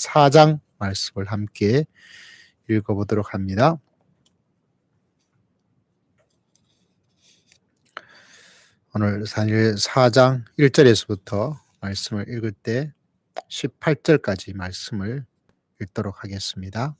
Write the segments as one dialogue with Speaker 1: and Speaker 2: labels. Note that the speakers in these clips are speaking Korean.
Speaker 1: 4장 말씀을 함께 읽어보도록 합니다. 오늘 다니엘 4장 1절에서부터 말씀을 읽을 때 18절까지 말씀을 읽도록 하겠습니다.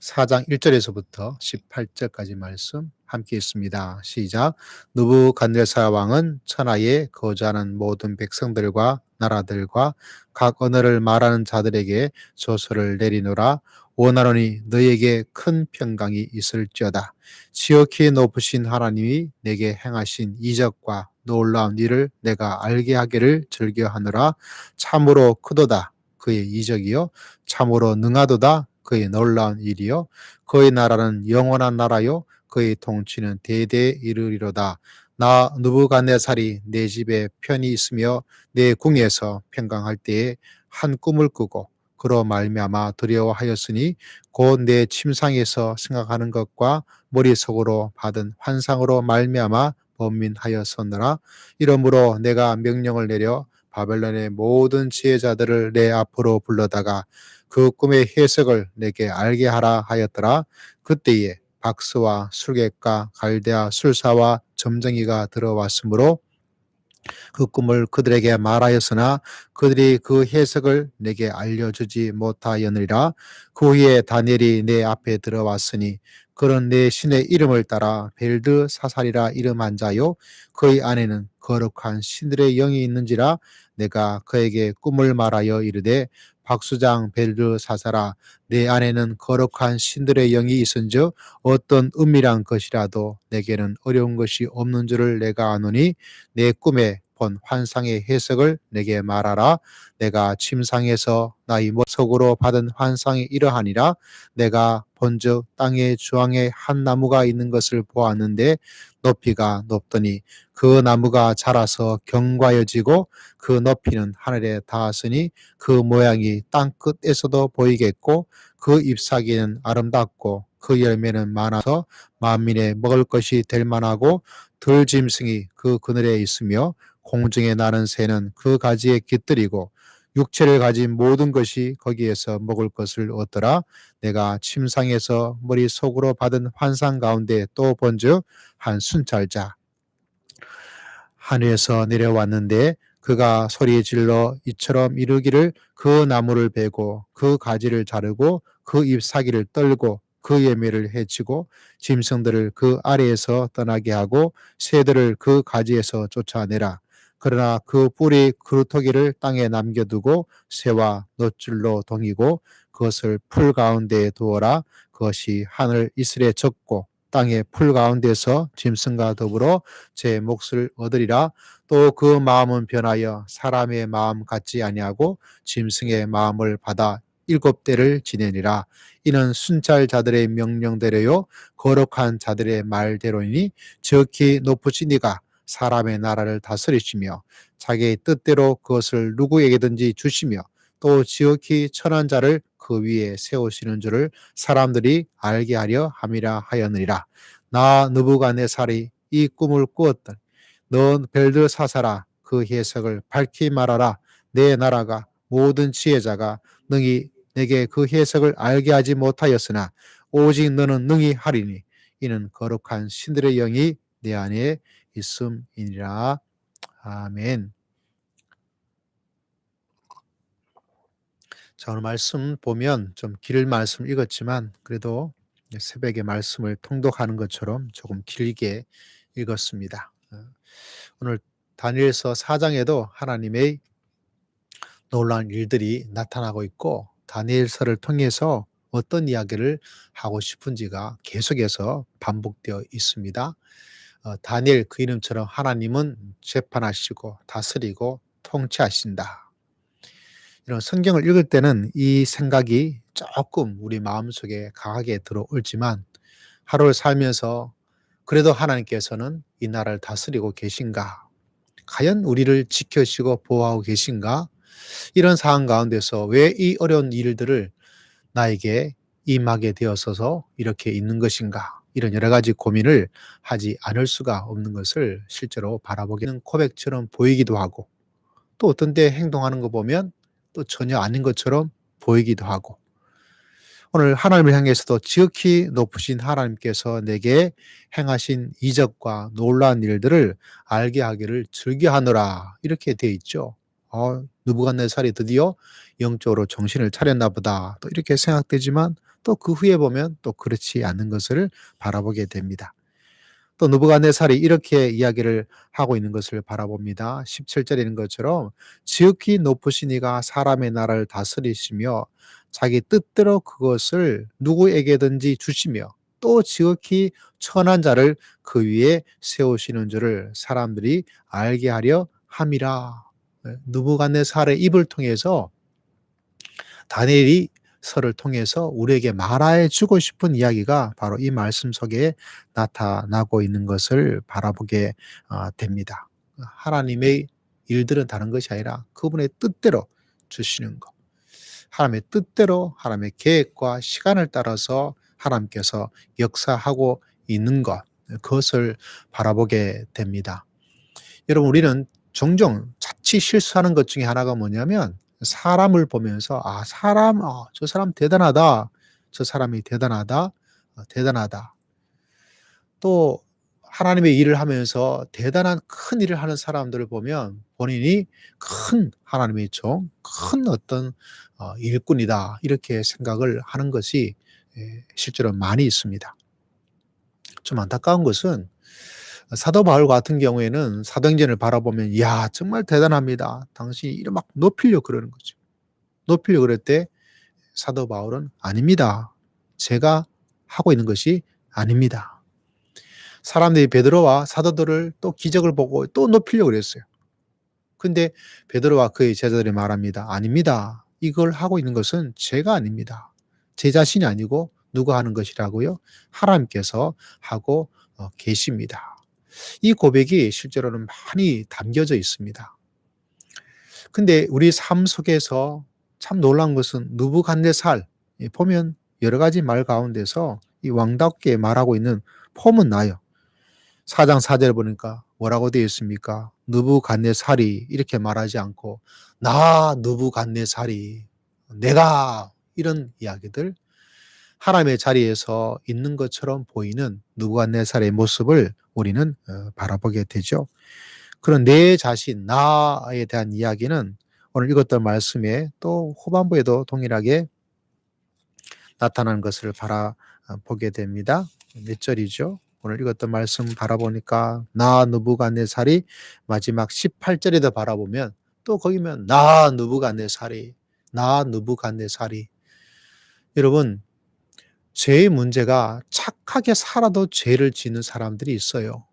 Speaker 1: 4장 1절에서부터 18절까지 말씀 함께 있습니다. 시작. 누부갓네살 왕은 천하에 거주하는 모든 백성들과 나라들과 각 언어를 말하는 자들에게 조서를 내리노라. 원하노니 너에게 큰 평강이 있을지어다. 지극히 높으신 하나님이 내게 행하신 이적과 놀라운 일을 내가 알게 하기를 즐겨하느라 참으로 크도다 그의 이적이요 참으로 능하도다 그의 놀라운 일이요 그의 나라는 영원한 나라요 그의 통치는 대대에 이르리로다. 나 누부갓네살이 내 집에 편히 있으며 내 궁에서 평강할 때에 한 꿈을 꾸고 그로 말미암아 두려워하였으니 곧 내 침상에서 생각하는 것과 머릿속으로 받은 환상으로 말미암아 번민하였었느라. 이러므로 내가 명령을 내려 바벨론의 모든 지혜자들을 내 앞으로 불러다가 그 꿈의 해석을 내게 알게 하라 하였더라. 그때에 박스와 술객과 갈대아 술사와 점쟁이가 들어왔으므로 그 꿈을 그들에게 말하였으나 그들이 그 해석을 내게 알려주지 못하였느니라. 그 후에 다니엘이 내 앞에 들어왔으니 그런 내 신의 이름을 따라 벨드 사살이라 이름한 자요 그의 안에는 거룩한 신들의 영이 있는지라 내가 그에게 꿈을 말하여 이르되 박수장 벨드 사사라 내 안에는 거룩한 신들의 영이 있은즉 어떤 은밀한 것이라도 내게는 어려운 것이 없는 줄을 내가 아노니 내 꿈에 본 환상의 해석을 내게 말하라. 내가 침상에서 나의 머속으로 받은 환상이 이러하니라. 내가 본즉 땅의 주황에 한 나무가 있는 것을 보았는데 높이가 높더니 그 나무가 자라서 경과여지고 그 높이는 하늘에 닿았으니 그 모양이 땅 끝에서도 보이겠고 그 잎사귀는 아름답고 그 열매는 많아서 만민의 먹을 것이 될 만하고 들짐승이 그 그늘에 있으며 공중에 나는 새는 그 가지에 깃들이고 육체를 가진 모든 것이 거기에서 먹을 것을 얻더라. 내가 침상에서 머릿속으로 받은 환상 가운데 또 본즉 한 순찰자 하늘에서 내려왔는데 그가 소리 질러 이처럼 이르기를 그 나무를 베고 그 가지를 자르고 그 잎사귀를 떨고 그 예매를 해치고 짐승들을 그 아래에서 떠나게 하고 새들을 그 가지에서 쫓아내라. 그러나 그 뿌리 그루터기를 땅에 남겨두고 새와 놋줄로 동이고 그것을 풀 가운데에 두어라. 그것이 하늘 이슬에 젖고 땅의 풀 가운데서 짐승과 더불어 제 몫을 얻으리라. 또 그 마음은 변하여 사람의 마음 같지 아니하고 짐승의 마음을 받아 일곱 대를 지내니라. 이는 순찰 자들의 명령대로요 거룩한 자들의 말대로이니 적히 높으신 이가 사람의 나라를 다스리시며 자기의 뜻대로 그것을 누구에게든지 주시며 또 지극히 천한 자를 그 위에 세우시는 줄을 사람들이 알게 하려 함이라 하였느니라. 나 느부갓네살이 이 꿈을 꾸었던 넌 벨드 사사라 그 해석을 밝히 말하라. 내 나라가 모든 지혜자가 능히 내게 그 해석을 알게 하지 못하였으나 오직 너는 능히 하리니 이는 거룩한 신들의 영이 내 안에 있음이니라. 아멘. 자, 오늘 말씀 보면 좀 길 말씀 읽었지만 그래도 새벽에 말씀을 통독하는 것처럼 조금 길게 읽었습니다. 어, 오늘 다니엘서 4장에도 하나님의 놀라운 일들이 나타나고 있고 다니엘서를 통해서 어떤 이야기를 하고 싶은지가 계속해서 반복되어 있습니다. 어, 다니엘 그 이름처럼 하나님은 재판하시고 다스리고 통치하신다. 이런 성경을 읽을 때는 이 생각이 조금 우리 마음속에 강하게 들어올지만 하루를 살면서 그래도 하나님께서는 이 나라를 다스리고 계신가? 과연 우리를 지켜주시고 보호하고 계신가? 이런 상황 가운데서 왜 이 어려운 일들을 나에게 임하게 되었어서 이렇게 있는 것인가? 이런 여러 가지 고민을 하지 않을 수가 없는 것을 실제로 바라보기는 고백처럼 보이기도 하고 또 어떤 때 행동하는 거 보면 또 전혀 아닌 것처럼 보이기도 하고 오늘 하나님을 향해서도 지극히 높으신 하나님께서 내게 행하신 이적과 놀라운 일들을 알게 하기를 즐겨하노라 이렇게 되어 있죠. 어, 느부갓네살이 드디어 영적으로 정신을 차렸나 보다 또 이렇게 생각되지만 또 그 후에 보면 또 그렇지 않는 것을 바라보게 됩니다. 또 느부갓네살이 이렇게 이야기를 하고 있는 것을 바라봅니다. 17절에 있는 것처럼 지극히 높으신 이가 사람의 나라를 다스리시며 자기 뜻대로 그것을 누구에게든지 주시며 또 지극히 천한 자를 그 위에 세우시는 줄을 사람들이 알게 하려 함이라. 느부갓네살의 입을 통해서 다니엘이 설을 통해서 우리에게 말해 주고 싶은 이야기가 바로 이 말씀 속에 나타나고 있는 것을 바라보게 어, 됩니다. 하나님의 일들은 다른 것이 아니라 그분의 뜻대로 주시는 것. 하나님의 뜻대로 하나님의 계획과 시간을 따라서 하나님께서 역사하고 있는 것. 그것을 바라보게 됩니다. 여러분, 우리는 종종 자칫 실수하는 것 중에 하나가 뭐냐면 사람을 보면서 아 사람 어, 저 사람 대단하다. 저 사람이 대단하다. 어, 대단하다. 또 하나님의 일을 하면서 대단한 큰 일을 하는 사람들을 보면 본인이 큰 하나님의 종, 큰 어떤 어, 일꾼이다 이렇게 생각을 하는 것이 예, 실제로 많이 있습니다. 좀 안타까운 것은 사도 바울 같은 경우에는 사도행전을 바라보면 이야 정말 대단합니다. 당신이 이를 막 높이려 그러는 거죠. 높이려 그럴 때 사도 바울은 아닙니다. 제가 하고 있는 것이 아닙니다. 사람들이 베드로와 사도들을 또 기적을 보고 또 높이려고 그랬어요. 근데 베드로와 그의 제자들이 말합니다. 아닙니다. 이걸 하고 있는 것은 제가 아닙니다. 제 자신이 아니고 누가 하는 것이라고요? 하나님께서 하고 어, 계십니다. 이 고백이 실제로는 많이 담겨져 있습니다. 근데 우리 삶 속에서 참 놀란 것은 누부갓네살 보면 여러 가지 말 가운데서 이 왕답게 말하고 있는 폼은 나요. 4장 4절 보니까 뭐라고 되어 있습니까? 누부갓네살이 이렇게 말하지 않고 나 누부갓네살이 내가 이런 이야기들 하나님의 자리에서 있는 것처럼 보이는 누부갓네살의 모습을 우리는 어, 바라보게 되죠. 그런 내 자신, 나에 대한 이야기는 오늘 읽었던 말씀에 또 후반부에도 동일하게 나타나는 것을 바라보게 됩니다. 몇 절이죠? 오늘 읽었던 말씀 바라보니까 나 누부갓네살이 마지막 18절에도 바라보면 또 거기면 나 누부갓네살이 나 누부갓네살이 여러분 죄의 문제가 착하게 살아도 죄를 짓는 사람들이 있어요.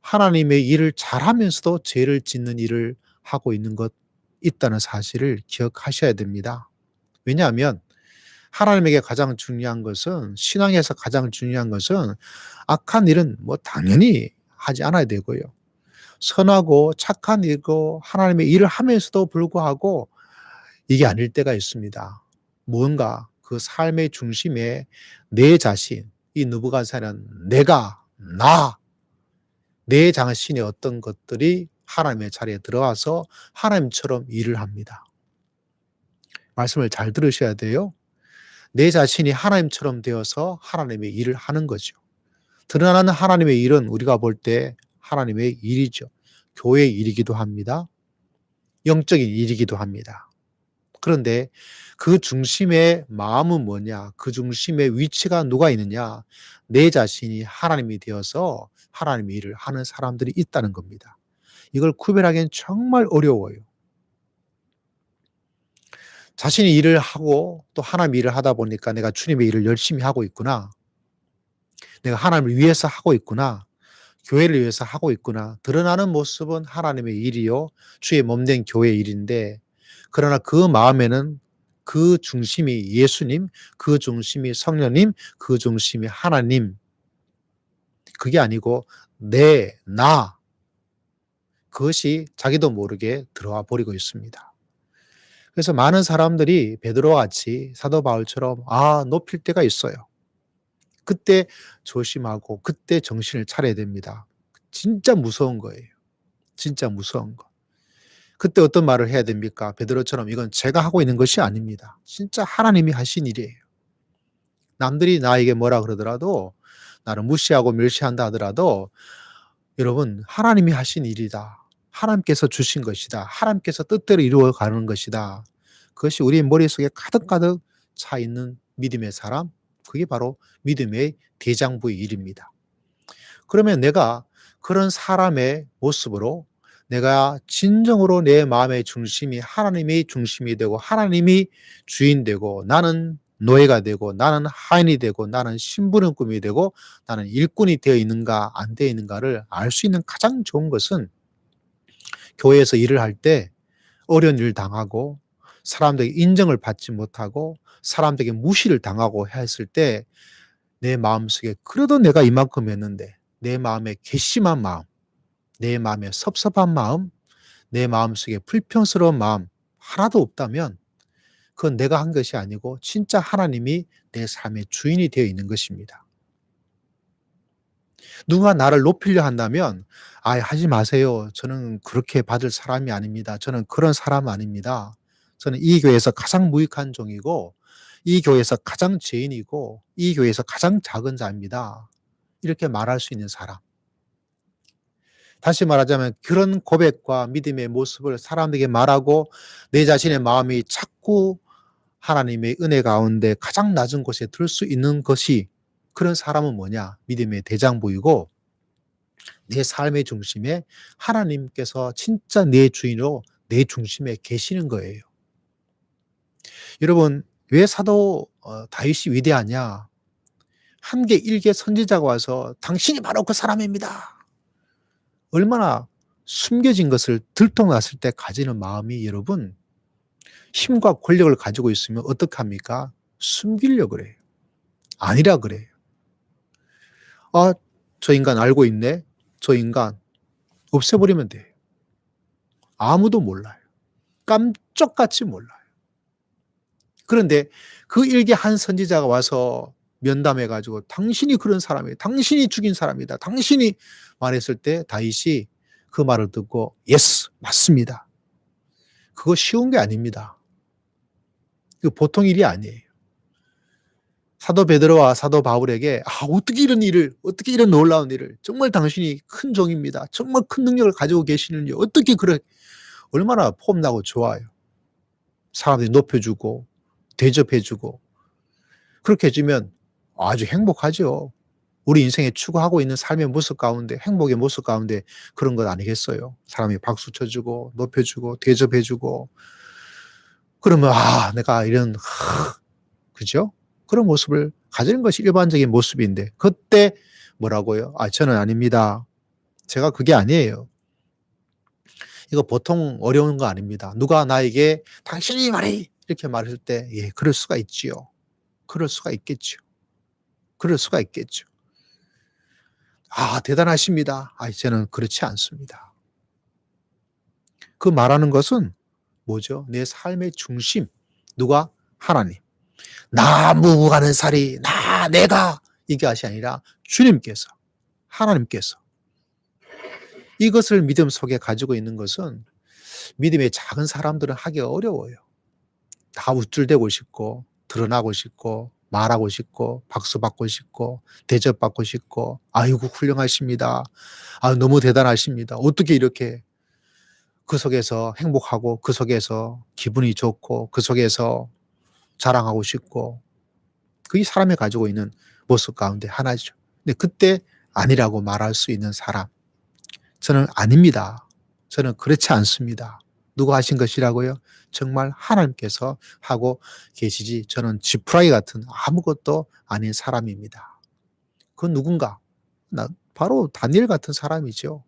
Speaker 1: 하나님의 일을 잘하면서도 죄를 짓는 일을 하고 있는 것 있다는 사실을 기억하셔야 됩니다. 왜냐하면 하나님에게 가장 중요한 것은 신앙에서 가장 중요한 것은 악한 일은 뭐 당연히 하지 않아야 되고요. 선하고 착한 일고 하나님의 일을 하면서도 불구하고 이게 아닐 때가 있습니다. 무언가 그 삶의 중심에 내 자신, 이 누부갓사는 내가, 나, 내 자신의 어떤 것들이 하나님의 자리에 들어와서 하나님처럼 일을 합니다. 말씀을 잘 들으셔야 돼요. 내 자신이 하나님처럼 되어서 하나님의 일을 하는 거죠. 드러나는 하나님의 일은 우리가 볼 때 하나님의 일이죠. 교회의 일이기도 합니다. 영적인 일이기도 합니다. 그런데 그 중심의 마음은 뭐냐? 그 중심의 위치가 누가 있느냐? 내 자신이 하나님이 되어서 하나님의 일을 하는 사람들이 있다는 겁니다. 이걸 구별하기엔 정말 어려워요. 자신이 일을 하고 또 하나님 일을 하다 보니까 내가 주님의 일을 열심히 하고 있구나. 내가 하나님을 위해서 하고 있구나. 교회를 위해서 하고 있구나. 드러나는 모습은 하나님의 일이요. 주의 몸된 교회의 일인데 그러나 그 마음에는 그 중심이 예수님, 그 중심이 성령님, 그 중심이 하나님. 그게 아니고 내, 나. 그것이 자기도 모르게 들어와 버리고 있습니다. 그래서 많은 사람들이 베드로와 같이 사도 바울처럼 아, 높일 때가 있어요. 그때 조심하고 그때 정신을 차려야 됩니다. 진짜 무서운 거예요. 진짜 무서운 거. 그때 어떤 말을 해야 됩니까? 베드로처럼 이건 제가 하고 있는 것이 아닙니다. 진짜 하나님이 하신 일이에요. 남들이 나에게 뭐라 그러더라도 나를 무시하고 멸시한다 하더라도 여러분 하나님이 하신 일이다. 하나님께서 주신 것이다. 하나님께서 뜻대로 이루어 가는 것이다. 그것이 우리 머릿속에 가득가득 차 있는 믿음의 사람, 그게 바로 믿음의 대장부의 일입니다. 그러면 내가 그런 사람의 모습으로 내가 진정으로 내 마음의 중심이 하나님의 중심이 되고 하나님이 주인 되고 나는 노예가 되고 나는 하인이 되고 나는 신부는 꿈이 되고 나는 일꾼이 되어 있는가 안 되어 있는가를 알 수 있는 가장 좋은 것은 교회에서 일을 할 때 어려운 일 당하고 사람들에게 인정을 받지 못하고 사람들에게 무시를 당하고 했을 때 내 마음속에 그래도 내가 이만큼 했는데 내 마음에 괘씸한 마음, 내 마음에 섭섭한 마음, 내 마음속에 불평스러운 마음 하나도 없다면 그건 내가 한 것이 아니고 진짜 하나님이 내 삶의 주인이 되어 있는 것입니다. 누가 나를 높이려 한다면 아 하지 마세요. 저는 그렇게 받을 사람이 아닙니다. 저는 그런 사람 아닙니다. 저는 이 교회에서 가장 무익한 종이고 이 교회에서 가장 죄인이고 이 교회에서 가장 작은 자입니다. 이렇게 말할 수 있는 사람. 다시 말하자면 그런 고백과 믿음의 모습을 사람에게 말하고 내 자신의 마음이 자꾸 하나님의 은혜 가운데 가장 낮은 곳에 들 수 있는 것이 그런 사람은 뭐냐? 믿음의 대장부이고 내 삶의 중심에 하나님께서 진짜 내 주인으로 내 중심에 계시는 거예요. 여러분, 왜 사도 어, 다윗이 위대하냐? 한계 일개 선지자가 와서 당신이 바로 그 사람입니다. 얼마나 숨겨진 것을 들통났을 때 가지는 마음이 여러분 힘과 권력을 가지고 있으면 어떻게 합니까? 숨기려고 그래요. 아니라 그래요. 아, 저 인간 알고 있네? 저 인간 없애버리면 돼요. 아무도 몰라요. 깜짝같이 몰라요. 그런데 그 일개 한 선지자가 와서 면담해가지고 당신이 그런 사람이에요. 당신이 죽인 사람이다. 당신이 말했을 때 다윗이 그 말을 듣고 예스 맞습니다. 그거 쉬운 게 아닙니다. 그 보통 일이 아니에요. 사도 베드로와 사도 바울에게 아 어떻게 이런 일을 어떻게 이런 놀라운 일을 정말 당신이 큰 종입니다. 정말 큰 능력을 가지고 계시는지 어떻게 그래 얼마나 폼나고 좋아요. 사람들이 높여주고 대접해주고 그렇게 해주면 아주 행복하죠. 우리 인생에 추구하고 있는 삶의 모습 가운데 행복의 모습 가운데 그런 것 아니겠어요. 사람이 박수 쳐주고 높여주고 대접해주고 그러면 아 내가 이런 그죠? 그런 모습을 가지는 것이 일반적인 모습인데 그때 뭐라고요? 아 저는 아닙니다. 제가 그게 아니에요. 이거 보통 어려운 거 아닙니다. 누가 나에게 당신이 말해 이렇게 말했을 때 예, 그럴 수가 있지요. 그럴 수가 있겠죠. 그럴 수가 있겠죠. 아, 대단하십니다. 아, 저는 그렇지 않습니다. 그 말하는 것은 뭐죠? 내 삶의 중심. 누가? 하나님. 나 무가는 살이, 나, 내가. 이게 것이 아니라 주님께서, 하나님께서. 이것을 믿음 속에 가지고 있는 것은 믿음의 작은 사람들은 하기 어려워요. 다 우쭐대고 싶고, 드러나고 싶고, 말하고 싶고, 박수 받고 싶고, 대접받고 싶고, 아이고, 훌륭하십니다. 아, 너무 대단하십니다. 어떻게 이렇게 그 속에서 행복하고, 그 속에서 기분이 좋고, 그 속에서 자랑하고 싶고, 그게 사람이 가지고 있는 모습 가운데 하나죠. 근데 그때 아니라고 말할 수 있는 사람. 저는 아닙니다. 저는 그렇지 않습니다. 누가 하신 것이라고요? 정말 하나님께서 하고 계시지 저는 지푸라기 같은 아무것도 아닌 사람입니다. 그 누군가? 나 바로 다니엘 같은 사람이죠.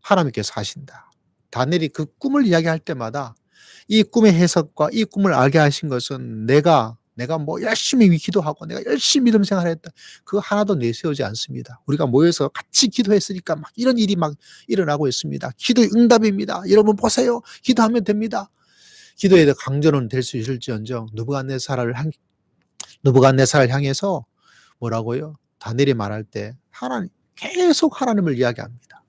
Speaker 1: 하나님께서 하신다. 다니엘이 그 꿈을 이야기할 때마다 이 꿈의 해석과 이 꿈을 알게 하신 것은 내가 내가 뭐 열심히 기도하고 내가 열심히 믿음 생활했다. 그거 하나도 내세우지 않습니다. 우리가 모여서 같이 기도했으니까 막 이런 일이 막 일어나고 있습니다. 기도의 응답입니다. 여러분 보세요. 기도하면 됩니다. 기도에 강조는 될 수 있을지언정 누부갓네살을 향 누부갓네살을 향해서 뭐라고요? 다니엘이 말할 때 하나님 계속 하나님을 이야기합니다.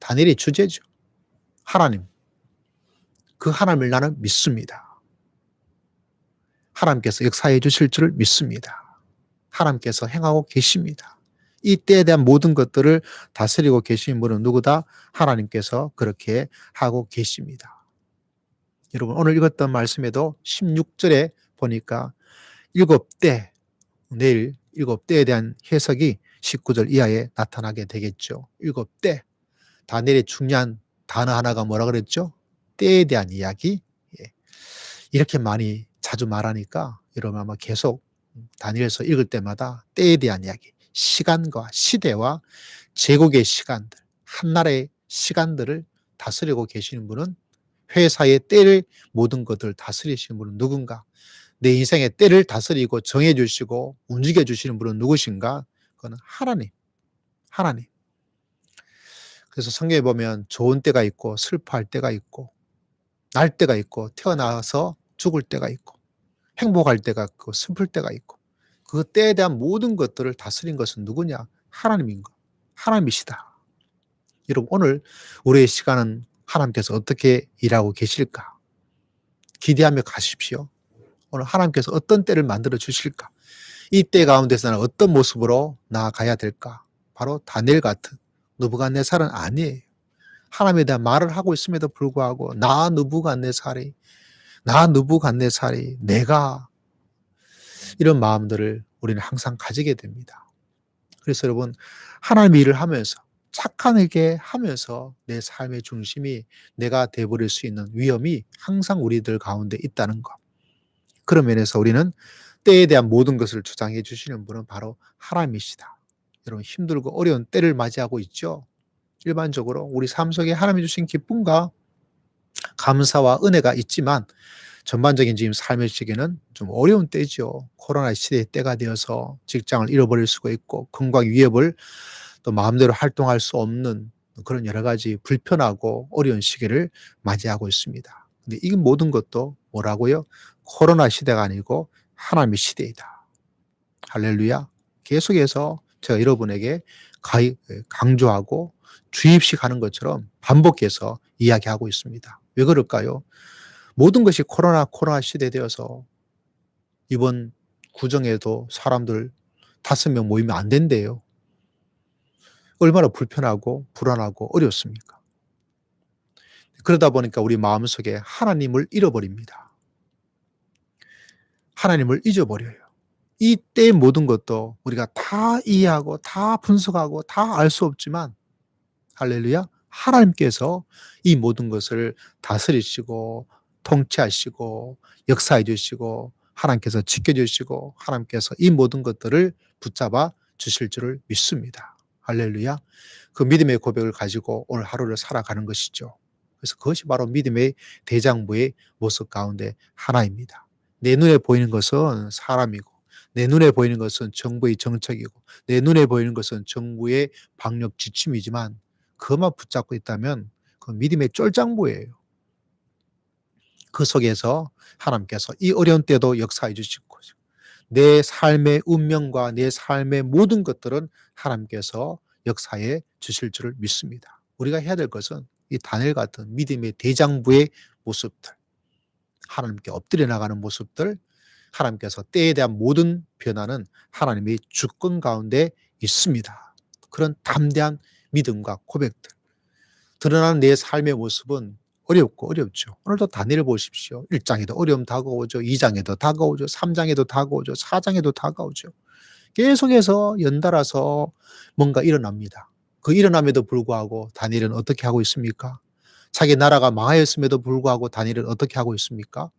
Speaker 1: 다니엘이 주제죠. 하나님. 그 하나님을 나는 믿습니다. 하나님께서 역사해 주실 줄을 믿습니다. 하나님께서 행하고 계십니다. 이 때에 대한 모든 것들을 다스리고 계신 분은 누구다? 하나님께서 그렇게 하고 계십니다. 여러분, 오늘 읽었던 말씀에도 16절에 보니까 일곱 때, 내일 일곱 때에 대한 해석이 19절 이하에 나타나게 되겠죠. 일곱 때. 다니엘의 중요한 단어 하나가 뭐라 그랬죠? 때에 대한 이야기. 예. 이렇게 많이 자주 말하니까 여러분 아마 계속 다니엘서 읽을 때마다 때에 대한 이야기, 시간과 시대와 제국의 시간들, 한나라의 시간들을 다스리고 계시는 분은 회사의 때를 모든 것들을 다스리시는 분은 누군가? 내 인생의 때를 다스리고 정해 주시고 움직여 주시는 분은 누구신가? 그거는 하나님. 하나님. 그래서 성경에 보면 좋은 때가 있고 슬퍼할 때가 있고 날 때가 있고 태어나서 죽을 때가 있고 행복할 때가 있고 슬플 때가 있고 그 때에 대한 모든 것들을 다스린 것은 누구냐? 하나님인 것. 하나님이시다. 여러분 오늘 우리의 시간은 하나님께서 어떻게 일하고 계실까? 기대하며 가십시오. 오늘 하나님께서 어떤 때를 만들어 주실까? 이 때 가운데서는 어떤 모습으로 나아가야 될까? 바로 다니엘 같은 누부갓네살은 아니에요. 하나님에 대한 말을 하고 있음에도 불구하고 나 누부갓네살이 나 누부갓네살이 내가 이런 마음들을 우리는 항상 가지게 됩니다. 그래서 여러분 하나님 일을 하면서 착한 일게 하면서 내 삶의 중심이 내가 돼버릴 수 있는 위험이 항상 우리들 가운데 있다는 것. 그런 면에서 우리는 때에 대한 모든 것을 주장해 주시는 분은 바로 하나님이시다. 여러분 힘들고 어려운 때를 맞이하고 있죠. 일반적으로 우리 삶 속에 하나님이 주신 기쁨과 감사와 은혜가 있지만 전반적인 지금 삶의 시기는 좀 어려운 때죠. 코로나 시대의 때가 되어서 직장을 잃어버릴 수가 있고 건강 위협을 또 마음대로 활동할 수 없는 그런 여러 가지 불편하고 어려운 시기를 맞이하고 있습니다. 근데 이 모든 것도 뭐라고요? 코로나 시대가 아니고 하나님의 시대이다. 할렐루야. 계속해서 제가 여러분에게 강조하고 주입식 하는 것처럼 반복해서 이야기하고 있습니다. 왜 그럴까요? 모든 것이 코로나 코로나 시대 되어서 이번 구정에도 사람들 다섯 명 모이면 안 된대요. 얼마나 불편하고 불안하고 어렵습니까? 그러다 보니까 우리 마음속에 하나님을 잃어버립니다. 하나님을 잊어버려요. 이때 모든 것도 우리가 다 이해하고 다 분석하고 다 알 수 없지만 할렐루야 하나님께서 이 모든 것을 다스리시고 통치하시고 역사해 주시고 하나님께서 지켜 주시고 하나님께서 이 모든 것들을 붙잡아 주실 줄을 믿습니다. 할렐루야. 그 믿음의 고백을 가지고 오늘 하루를 살아가는 것이죠. 그래서 그것이 바로 믿음의 대장부의 모습 가운데 하나입니다. 내 눈에 보이는 것은 사람이고 내 눈에 보이는 것은 정부의 정책이고 내 눈에 보이는 것은 정부의 방역 지침이지만 그것만 붙잡고 있다면 그 믿음의 쫄장부예요. 그 속에서 하나님께서 이 어려운 때도 역사해 주시고 내 삶의 운명과 내 삶의 모든 것들은 하나님께서 역사해 주실 줄을 믿습니다. 우리가 해야 될 것은 이 다니엘 같은 믿음의 대장부의 모습들, 하나님께 엎드려 나가는 모습들, 하나님께서 때에 대한 모든 변화는 하나님의 주권 가운데 있습니다. 그런 담대한 믿음과 고백들. 드러나는 내 삶의 모습은 어렵고 어렵죠. 오늘도 다니엘 보십시오. 1장에도 어려움 다가오죠. 2장에도 다가오죠. 3장에도 다가오죠. 4장에도 다가오죠. 계속해서 연달아서 뭔가 일어납니다. 그 일어남에도 불구하고 다니엘은 어떻게 하고 있습니까? 자기 나라가 망하였음에도 불구하고 다니엘은 어떻게 하고 있습니까?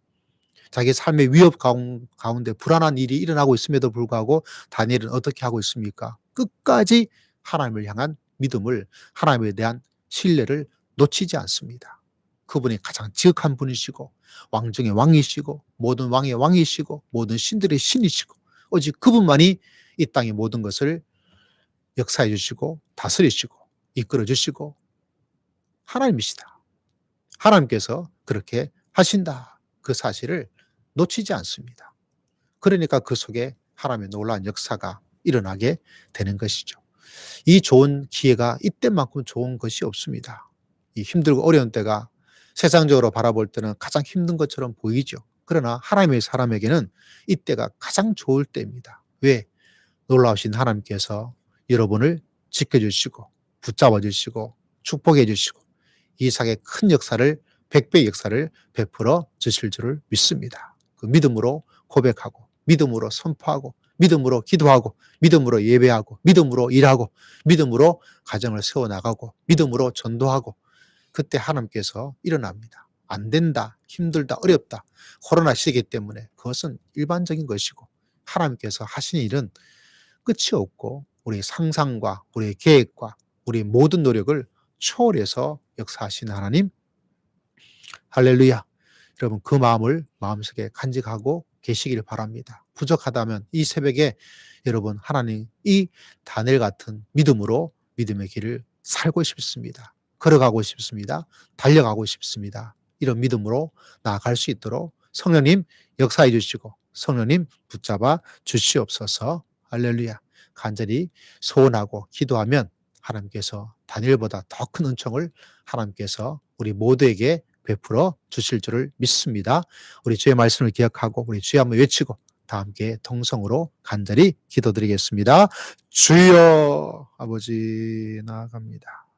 Speaker 1: 자기 삶의 위협 가운데 불안한 일이 일어나고 있음에도 불구하고 다니엘은 어떻게 하고 있습니까? 끝까지 하나님을 향한 믿음을 하나님에 대한 신뢰를 놓치지 않습니다. 그분이 가장 지극한 분이시고 왕중의 왕이시고 모든 왕의 왕이시고 모든 신들의 신이시고 오직 그분만이 이 땅의 모든 것을 역사해 주시고 다스리시고 이끌어 주시고 하나님이시다. 하나님께서 그렇게 하신다. 그 사실을 놓치지 않습니다. 그러니까 그 속에 하나님의 놀라운 역사가 일어나게 되는 것이죠. 이 좋은 기회가 이때만큼 좋은 것이 없습니다. 이 힘들고 어려운 때가 세상적으로 바라볼 때는 가장 힘든 것처럼 보이죠. 그러나 하나님의 사람에게는 이때가 가장 좋을 때입니다. 왜? 놀라우신 하나님께서 여러분을 지켜주시고 붙잡아 주시고 축복해 주시고 이삭의 큰 역사를 백배 역사를 베풀어 주실 줄을 믿습니다. 그 믿음으로 고백하고 믿음으로 선포하고 믿음으로 기도하고 믿음으로 예배하고 믿음으로 일하고 믿음으로 가정을 세워 나가고 믿음으로 전도하고 그때 하나님께서 일어납니다. 안 된다, 힘들다, 어렵다. 코로나 시기 때문에 그것은 일반적인 것이고 하나님께서 하신 일은 끝이 없고 우리 상상과 우리의 계획과 우리 모든 노력을 초월해서 역사하시는 하나님 할렐루야. 여러분 그 마음을 마음속에 간직하고 계시기를 바랍니다. 부족하다면 이 새벽에 여러분 하나님 이 다늘 같은 믿음으로 믿음의 길을 살고 싶습니다. 걸어가고 싶습니다. 달려가고 싶습니다. 이런 믿음으로 나아갈 수 있도록 성령님 역사해 주시고 성령님 붙잡아 주시옵소서. 할렐루야. 간절히 소원하고 기도하면 하나님께서 다니엘보다 더 큰 은총을 하나님께서 우리 모두에게 베풀어 주실 줄을 믿습니다. 우리 주의 말씀을 기억하고 우리 주의 한번 외치고 다 함께 통성으로 간절히 기도드리겠습니다. 주여 아버지 나아갑니다.